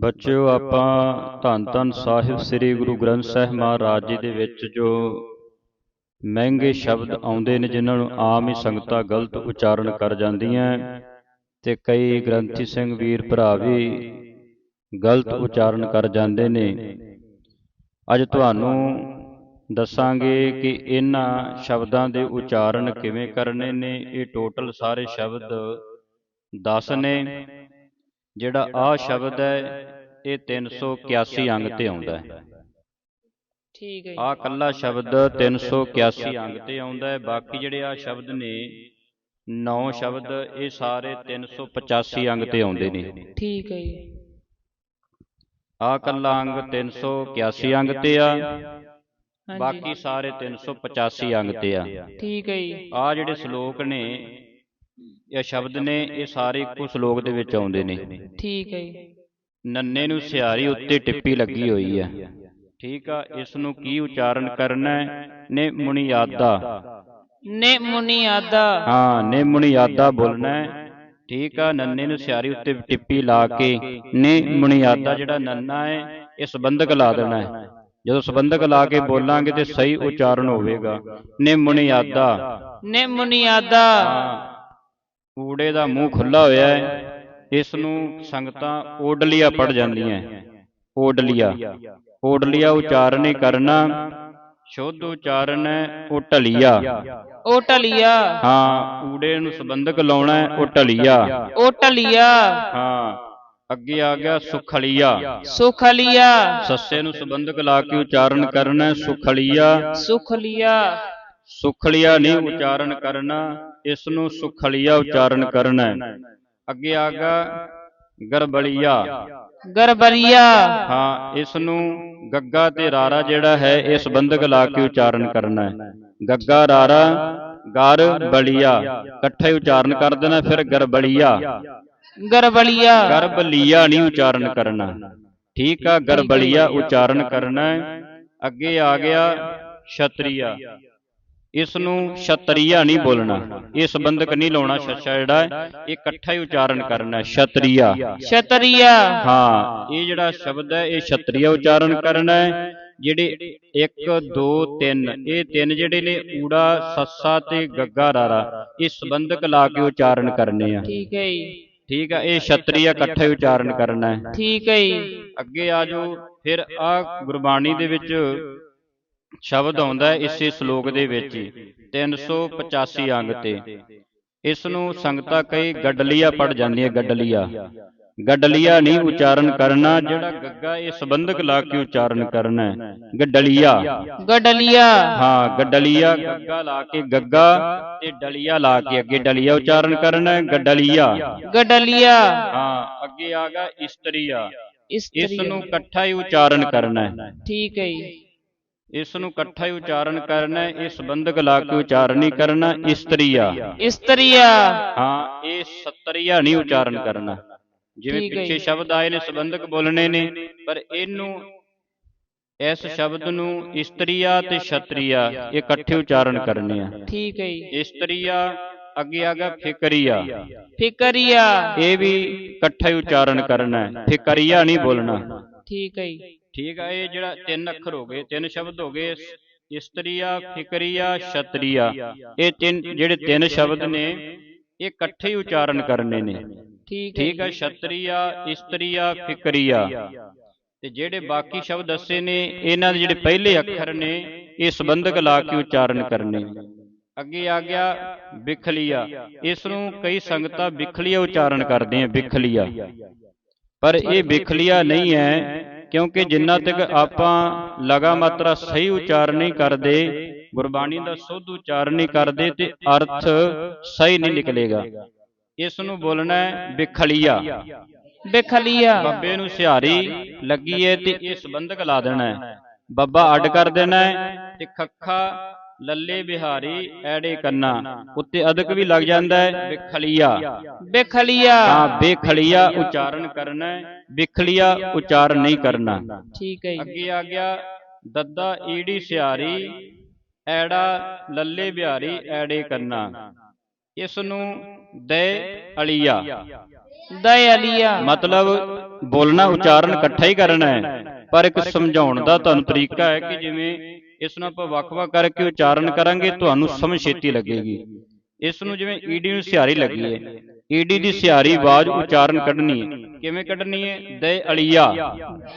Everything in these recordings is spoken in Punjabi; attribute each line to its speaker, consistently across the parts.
Speaker 1: ਬੱਚਿਓ ਆਪਾਂ ਧੰਨ ਧੰਨ ਸਾਹਿਬ ਸ੍ਰੀ ਗੁਰੂ ਗ੍ਰੰਥ ਸਾਹਿਬ ਮਹਾਰਾਜ ਜੀ ਦੇ ਵਿੱਚ ਜੋ ਮਹਿੰਗੇ ਸ਼ਬਦ ਆਉਂਦੇ ਨੇ ਜਿਨ੍ਹਾਂ ਨੂੰ ਆਮ ਹੀ ਸੰਗਤਾਂ ਗਲਤ ਉਚਾਰਨ ਕਰ ਜਾਂਦੀਆਂ ਤੇ ਕਈ ਗ੍ਰੰਥੀ ਸਿੰਘ ਵੀਰ ਭਰਾ ਵੀ ਗਲਤ ਉਚਾਰਨ ਕਰ ਜਾਂਦੇ ਨੇ। ਅੱਜ ਤੁਹਾਨੂੰ ਦੱਸਾਂਗੇ ਕਿ ਇਹਨਾਂ ਸ਼ਬਦਾਂ ਦੇ ਉਚਾਰਨ ਕਿਵੇਂ ਕਰਨੇ ਨੇ। ਇਹ ਟੋਟਲ ਸਾਰੇ ਸ਼ਬਦ 10 ਨੇ। ਜਿਹੜਾ ਆ ਸ਼ਬਦ ਹੈ ਇਹ 381 ਅੰਗ ਤੇ ਆਉਂਦਾ ਹੈ।
Speaker 2: ਠੀਕ ਹੈ
Speaker 1: ਆ ਕੱਲਾ ਸ਼ਬਦ 381 ਅੰਗ ਤੇ ਆਉਂਦਾ ਹੈ। ਬਾਕੀ ਜਿਹੜੇ ਆ ਸ਼ਬਦ ਨੇ ਨੌ ਸ਼ਬਦ ਇਹ ਸਾਰੇ 385 ਅੰਗ ਤੇ ਆਉਂਦੇ ਨੇ।
Speaker 2: ਠੀਕ ਹੈ ਜੀ।
Speaker 1: ਆ ਕੱਲਾ ਅੰਗ 381 ਅੰਗ ਤੇ ਆ। ਬਾਕੀ ਸਾਰੇ 385 ਅੰਗ ਤੇ ਆ।
Speaker 2: ਠੀਕ ਹੈ ਜੀ।
Speaker 1: ਆ ਜਿਹੜੇ ਸ਼ਲੋਕ ਨੇ ਇਹ ਸ਼ਬਦ ਨੇ ਇਹ ਸਾਰੇ ਇੱਕੋ ਸ਼ਲੋਕ ਦੇ ਵਿੱਚ ਆਉਂਦੇ ਨੇ।
Speaker 2: ਠੀਕ ਹੈ ਜੀ।
Speaker 1: ਨੰਨੇ ਨੂੰ ਸਿਹਾਰੀ ਉੱਤੇ ਟਿੱਪੀ ਲੱਗੀ ਹੋਈ ਹੈ। ਠੀਕ ਆ ਇਸ ਨੂੰ ਕੀ ਉਚਾਰਨ ਕਰਨਾ ਨੇ ਮੁਨੀਆਦਾ
Speaker 2: ਨੇ ਮੁਨੀਆਦਾ
Speaker 1: ਹਾਂ ਨੇ ਮੁਨੀਆਦਾ ਬੋਲਣਾ ਠੀਕ ਆ ਨੰਨੇ ਨੂੰ ਸਿਹਾਰੀ ਉੱਤੇ ਟਿੱਪੀ ਲਾ ਕੇ ਨੇ ਮੁਨੀਆਦਾ ਜਿਹੜਾ ਨੰਨਾ ਹੈ ਇਹ ਸੰਬੰਧਕ ਲਾ ਦੇਣਾ ਹੈ। ਜਦੋਂ ਸੰਬੰਧਕ ਲਾ ਕੇ ਬੋਲਾਂਗੇ ਤੇ ਸਹੀ ਉਚਾਰਨ ਹੋਵੇਗਾ। ਨੇ ਮੁਨੀਆਦਾ
Speaker 2: ਨੇ ਮੁਨੀਆਦਾ
Speaker 1: ਊੜੇ ਦਾ ਮੂੰਹ ਖੁੱਲਾ ਹੋਇਆ ਹੈ ਇਸ ਨੂੰ ਸੰਗਤਾਂ ਓਡਲੀਆ ਪੜ ਜਾਂਦੀਆਂ ਓਡਲੀਆ ਓਡਲੀਆ ਉਚਾਰਨ ਹੀ ਕਰਨਾ ਸ਼ੁੱਧ ਉਚਾਰਨ ਹੈ ਉਹ ਢਲੀਆ।
Speaker 2: ਉਹ ਟਲੀਆ
Speaker 1: ਹਾਂ ਊੜੇ ਨੂੰ ਸੰਬੰਧਕ ਲਾਉਣਾ ਹੈ ਉਹ ਢਲੀਆ।
Speaker 2: ਉਹ ਟਲੀਆ
Speaker 1: ਹਾਂ ਅੱਗੇ ਆ ਗਿਆ ਸੁਖਲੀਆ।
Speaker 2: ਸੁਖਲੀਆ।
Speaker 1: ਸੱਸੇ ਨੂੰ ਸੰਬੰਧਕ ਲਾ ਕੇ ਉਚਾਰਨ ਕਰਨਾ ਸੁਖਲੀਆ।
Speaker 2: ਸੁਖਲੀਆ।
Speaker 1: ਸੁਖਲੀਆ ਨਹੀਂ ਉਚਾਰਨ ਕਰਨਾ। ਇਸ ਨੂੰ ਸੁਖਲੀਆ ਉਚਾਰਨ ਕਰਨਾ ਹੈ। ਅੱਗੇ ਆ ਗਿਆ ਗਰਬਲੀਆ।
Speaker 2: ਗਰਬਰੀਆ
Speaker 1: ਹਾਂ ਇਸ ਨੂੰ ਗੱਗਾ ਤੇ ਰਾਰਾ ਜਿਹੜਾ ਹੈ ਇਹ ਸੰਬੰਧਕ ਲਾ ਕੇ ਉਚਾਰਨ ਕਰਨਾ ਹੈ। ਗੱਗਾ ਰਾਰਾ ਗਰ ਬਲੀਆ। ਇਕੱਠੇ ਉਚਾਰਨ ਕਰ ਦੇਣਾ ਫਿਰ ਗਰਬਲੀਆ।
Speaker 2: ਗਰਬਲੀਆ।
Speaker 1: ਗਰਬਲੀਆ ਨਹੀਂ ਉਚਾਰਨ ਕਰਨਾ। ਠੀਕ ਆ ਗਰਬਲੀਆ ਉਚਾਰਨ ਕਰਨਾ ਹੈ। ਅੱਗੇ ਆ ਗਿਆ ਛਤਰੀਆ। ਇਸ ਨੂੰ ਛਤਰੀਆ ਨਹੀਂ ਬੋਲਣਾ। ਇਹ ਸੰਬੰਧਕ ਨਹੀਂ ਲਾਉਣਾ ਛੱਛਾ ਜਿਹੜਾ ਹੈ ਇਹ ਇਕੱਠਾ ਹੀ ਉਚਾਰਨ ਕਰਨਾ ਹੈ ਛਤਰੀਆ
Speaker 2: ਛਤਰੀਆ
Speaker 1: ਹਾਂ ਇਹ ਜਿਹੜਾ ਸ਼ਬਦ ਹੈ ਇਹ ਛਤਰੀਆ ਉਚਾਰਨ ਕਰਨਾ ਹੈ ਜਿਹੜੇ 1 2 3 ਇਹ ਤਿੰਨ ਜਿਹੜੇ ਨੇ ਊੜਾ ਸੱਸਾ ਤੇ ਗੱਗਾ ਰਾਰਾ ਇਹ ਸੰਬੰਧਕ ਲਾ ਕੇ ਉਚਾਰਨ ਕਰਨੇ ਆ।
Speaker 2: ਠੀਕ ਹੈ ਜੀ।
Speaker 1: ਠੀਕ ਆ ਇਹ ਛਤਰੀਆ ਇਕੱਠਾ ਹੀ ਉਚਾਰਨ ਕਰਨਾ ਹੈ।
Speaker 2: ਠੀਕ ਹੈ ਜੀ।
Speaker 1: ਅੱਗੇ ਆ ਜਾਓ ਫਿਰ ਆ ਗੁਰਬਾਣੀ ਦੇ ਵਿੱਚ ਸ਼ਬਦ ਆਉਂਦਾ ਹੈ ਇਸੇ ਸ਼ਲੋਕ ਦੇ ਵਿੱਚ ਹੀ 385 ਅੰਗ ਤੇ। ਇਸ ਨੂੰ ਸੰਗਤਾਂ ਕਈ ਗੱਡਲੀਆ ਪੜ ਜਾਂਦੀਆਂ ਗੱਡਲੀਆ। ਗੱਡਲੀਆ ਨਹੀਂ ਉਚਾਰਨ ਕਰਨਾ ਜਿਹੜਾ ਗੱਗਾ ਇਹ ਸੰਬੰਧਕ ਲਾ ਕੇ ਉਚਾਰਨ ਕਰਨਾ ਹੈ। ਗੱਡਲੀਆ।
Speaker 2: ਗਡਲੀਆ।
Speaker 1: ਹਾਂ ਗੱਡਲੀਆ। ਗੱਗਾ ਲਾ ਕੇ ਗੱਗਾ ਤੇ ਡਲੀਆ ਲਾ ਕੇ ਅੱਗੇ ਡਲੀਆ ਉਚਾਰਨ ਕਰਨਾ ਹੈ ਗੱਡਲੀਆ।
Speaker 2: ਗਡਲੀਆ।
Speaker 1: ਹਾਂ ਅੱਗੇ ਆ ਗਿਆ ਇਸਤਰੀਆ। ਇਸ
Speaker 2: ਇਸਤਰੀ
Speaker 1: ਨੂੰ ਇਕੱਠਾ ਹੀ ਉਚਾਰਨ ਕਰਨਾ ਹੈ।
Speaker 2: ਠੀਕ ਹੈ ਜੀ।
Speaker 1: ਇਸ ਨੂੰ ਇਕੱਠਾ ਹੀ ਉਚਾਰਨ ਕਰਨਾ ਹੈ ਇਹ ਸੰਬੰਧਕ ਲਾ ਕੇ ਉਚਾਰਨ ਨਹੀਂ ਕਰਨਾ ਇਸਤਰੀਆ।
Speaker 2: ਇਸਤਰੀਆ।
Speaker 1: ਹਾਂ ਇਹ ਸਤਰੀਆ ਨਹੀਂ ਉਚਾਰਨ ਕਰਨਾ। ਜਿਵੇਂ ਪਿੱਛੇ। ਸ਼ਬਦ ਆਏ ਨੇ ਸੰਬੰਧਕ ਬੋਲਣੇ ਨੇ ਪਰ ਇਹਨੂੰ ਇਸ ਸ਼ਬਦ ਨੂੰ ਇਸਤਰੀਆ ਤੇ ਛਤਰੀਆ ਇਹ ਇਕੱਠੇ ਉਚਾਰਨ ਕਰਨੇ ਆ।
Speaker 2: ਠੀਕ ਹੈ ਜੀ।
Speaker 1: ਇਸਤਰੀਆ ਅੱਗੇ ਆ ਗਿਆ ਫਿਕਰੀਆ।
Speaker 2: ਫਿਕਰੀਆ।
Speaker 1: ਇਹ ਵੀ ਇਕੱਠਾ ਹੀ ਉਚਾਰਨ ਕਰਨਾ ਹੈ। ਫਿਕਰੀਆ ਨਹੀਂ ਬੋਲਣਾ।
Speaker 2: ਠੀਕ ਹੈ ਜੀ।
Speaker 1: ਠੀਕ ਆ ਇਹ ਜਿਹੜਾ ਤਿੰਨ ਅੱਖਰ ਹੋ ਗਏ ਤਿੰਨ ਸ਼ਬਦ ਹੋ ਗਏ ਇਸਤਰੀਆ ਫਿਕਰੀਆ ਛਤਰੀਆ। ਇਹ ਤਿੰਨ ਜਿਹੜੇ ਤਿੰਨ ਸ਼ਬਦ ਨੇ ਇਹ ਇਕੱਠੇ ਹੀ ਉਚਾਰਨ ਕਰਨੇ ਨੇ।
Speaker 2: ਠੀਕ ਹੈ
Speaker 1: ਠੀਕ ਆ ਛਤਰੀਆ ਇਸਤਰੀਆ ਫਿਕਰੀਆ। ਤੇ ਜਿਹੜੇ ਬਾਕੀ ਸ਼ਬਦ ਦੱਸੇ ਨੇ ਇਹਨਾਂ ਦੇ ਜਿਹੜੇ ਪਹਿਲੇ ਅੱਖਰ ਨੇ ਇਹ ਸੰਬੰਧਕ ਲਾ ਕੇ ਉਚਾਰਨ ਕਰਨੇ ਅੱਗੇ ਆ ਗਿਆ ਬਿਖਲੀਆ ਇਸ ਨੂੰ ਕਈ ਸੰਗਤਾਂ ਬਿਖਲੀਆ ਉਚਾਰਨ ਕਰਦੇ ਆ ਬਿਖਲੀਆ ਪਰ ਇਹ ਬਿਖਲੀਆ ਨਹੀਂ ਹੈ ਕਿਉਂਕਿ ਜਿੰਨਾ ਤੱਕ ਆਪਾਂ ਲਗਾ ਮਾਤਰਾ ਸਹੀ ਉਚਾਰਨ ਨਹੀਂ ਕਰਦੇ ਗੁਰਬਾਣੀ ਦਾ ਸੁੱਧ ਉਚਾਰਨ ਨਹੀਂ ਕਰਦੇ ਤੇ ਅਰਥ ਸਹੀ ਨਹੀਂ ਨਿਕਲੇਗਾ। ਇਸ ਨੂੰ ਬੋਲਣਾ ਹੈ ਬਿਖਲੀਆ
Speaker 2: ਬਿਖਲੀਆ
Speaker 1: ਬੱਬੇ ਨੂੰ ਸਿਹਾਰੀ ਲੱਗੀ ਏ ਤੇ ਇਹ ਸੰਬੰਧਕ ਲਾ ਦੇਣਾ ਹੈ। ਬੱਬਾ ਅੱਡ ਕਰ ਦੇਣਾ ਹੈ ਤੇ ਖੱਖਾ ਲੱਲੇ ਬਿਹਾਰੀ ਐੜੇ ਕੰਨਾ। ਉੱਤੇ ਅਦਕ ਵੀ ਲੱਗ ਜਾਂਦਾ ਹੈ ਬਿਖਲੀਆ
Speaker 2: ਬਿਖਲੀਆ
Speaker 1: ਹਾਂ। ਬੇਖਲੀਆ ਉਚਾਰਨ ਕਰਨਾ ਹੈ। ਬਿਖਲੀਆ ਉਚਾਰਨ ਨਹੀਂ ਕਰਨਾ।
Speaker 2: ਠੀਕ ਹੈ ਜੀ।
Speaker 1: ਅੱਗੇ ਆ ਗਿਆ ਦੱਦਾ ਈੜੀ ਸਿਹਾਰੀ ਐੜਾ ਲੱਲੇ ਬਿਹਾਰੀ ਐੜੇ ਕੰਨਾ। ਇਸ ਨੂੰ ਦੇ ਅਲੀਆ।
Speaker 2: ਦਇਆਲੀਆ
Speaker 1: ਮਤਲਬ ਬੋਲਣਾ ਉਚਾਰਨ ਇਕੱਠਾ ਹੀ ਕਰਨਾ ਹੈ। ਪਰ ਇੱਕ ਸਮਝਾਉਣ ਦਾ ਤੁਹਾਨੂੰ ਤਰੀਕਾ ਹੈ ਕਿ ਜਿਵੇਂ ਇਸ ਨੂੰ ਆਪਾਂ ਵੱਖ-ਵੱਖ ਕਰਕੇ ਉਚਾਰਨ ਕਰਾਂਗੇ ਤੁਹਾਨੂੰ ਸਮਝ ਛੇਤੀ ਲੱਗੇਗੀ। ਇਸ ਨੂੰ ਜਿਵੇਂ ਈਡੀ ਨੂੰ ਸਿਹਾਰੀ ਲੱਗੀ ਹੈ। ਈਡੀ ਦੀ ਸਿਹਾਰੀ ਆਵਾਜ਼ ਉਚਾਰਨ ਕੱਢਣੀ ਹੈ। ਕਿਵੇਂ ਕੱਢਣੀ ਹੈ? ਦੇ ਅਲੀਆ।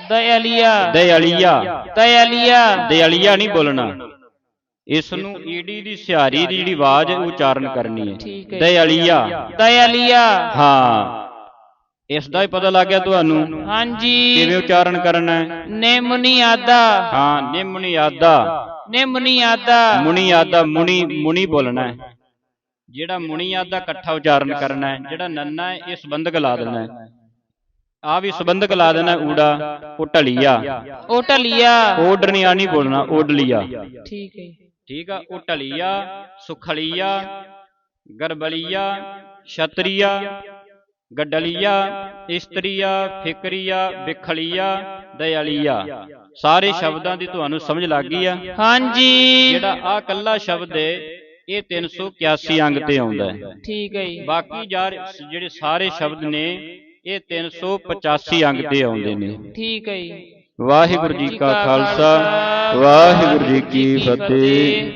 Speaker 2: ਦਇਆਲੀਆ
Speaker 1: ਦੇ ਅਲੀਆ।
Speaker 2: ਦਇਆਲੀਆ
Speaker 1: ਦੇ ਅਲੀਆ ਨਹੀਂ ਬੋਲਣਾ। ਇਸ ਨੂੰ ਈਡੀ ਦੀ ਸਿਹਾਰੀ ਦੀ ਜਿਹੜੀ ਆਵਾਜ਼ ਉਚਾਰਨ ਕਰਨੀ ਹੈ। ਦੇ ਅਲੀਆ।
Speaker 2: ਦਇਆਲੀਆ
Speaker 1: ਹਾਂ। ਇਸ ਦਾ ਹੀ ਪਤਾ ਲੱਗ ਗਿਆ ਤੁਹਾਨੂੰ। ਕਿਵੇਂ
Speaker 2: ਹਾਂਜੀ
Speaker 1: ਉਚਾਰਨ ਕਰਨਾ ਹੈ?
Speaker 2: ਨੇ ਮੁਨੀਆਦਾ
Speaker 1: ਹਾਂ ਨਿਮਣੀ ਆਦਾ
Speaker 2: ਨੇ ਮੁਨੀਆਦਾ
Speaker 1: ਮੁਨੀ ਆਦਾ ਮੁਨੀ ਮੁਨੀ ਬੋਲਣਾ ਹੈ। ਜਿਹੜਾ ਮੁਨੀ ਆਦਾ ਇਕੱਠਾ ਉਚਾਰਨ ਕਰਨਾ ਹੈ ਜਿਹੜਾ ਨੰਨਾ ਹੈ ਇਹ ਸੰਬੰਧਕ ਲਾ ਦੇਣਾ ਹੈ। ਆ ਵੀ ਸੰਬੰਧਕ ਲਾ ਦੇਣਾ ਊੜਾ ਉਹ ਢਲੀਆ।
Speaker 2: ਉਹ ਢਲੀਆ।
Speaker 1: ਓਡਰਨੀਆ ਨਹੀਂ ਬੋਲਣਾ ਓਡਲੀਆ
Speaker 2: ਠੀਕ ਹੈ।
Speaker 1: ਠੀਕ ਆ ਉਹ ਢਲੀਆ ਸੁਖਲੀਆ ਗਰਬਲੀਆ ਛਤਰੀਆ ਗੱਡਲੀਆ ਇਸਤਰੀਆ ਫਿਕਰੀਆ ਵਿਖਲੀਆ ਦਇਆਲੀਆ। ਸਾਰੇ ਸ਼ਬਦਾਂ ਦੀ ਤੁਹਾਨੂੰ ਸਮਝ ਲੱਗ ਗਈ ਆ?
Speaker 2: ਹਾਂਜੀ।
Speaker 1: ਜਿਹੜਾ ਆ ਕੱਲਾ ਸ਼ਬਦ ਹੈ ਇਹ 381 ਅੰਗ ਤੇ ਆਉਂਦਾ ਹੈ।
Speaker 2: ਠੀਕ ਹੈ ਜੀ।
Speaker 1: ਬਾਕੀ ਯਾਰ ਜਿਹੜੇ ਸਾਰੇ ਸ਼ਬਦ ਨੇ ਇਹ 385 ਅੰਗ ਤੇ ਆਉਂਦੇ ਨੇ।
Speaker 2: ਠੀਕ ਹੈ ਜੀ।
Speaker 1: ਵਾਹਿਗੁਰੂ ਜੀ ਕਾ ਖਾਲਸਾ ਵਾਹਿਗੁਰੂ ਜੀ ਕੀ ਫਤਿਹ।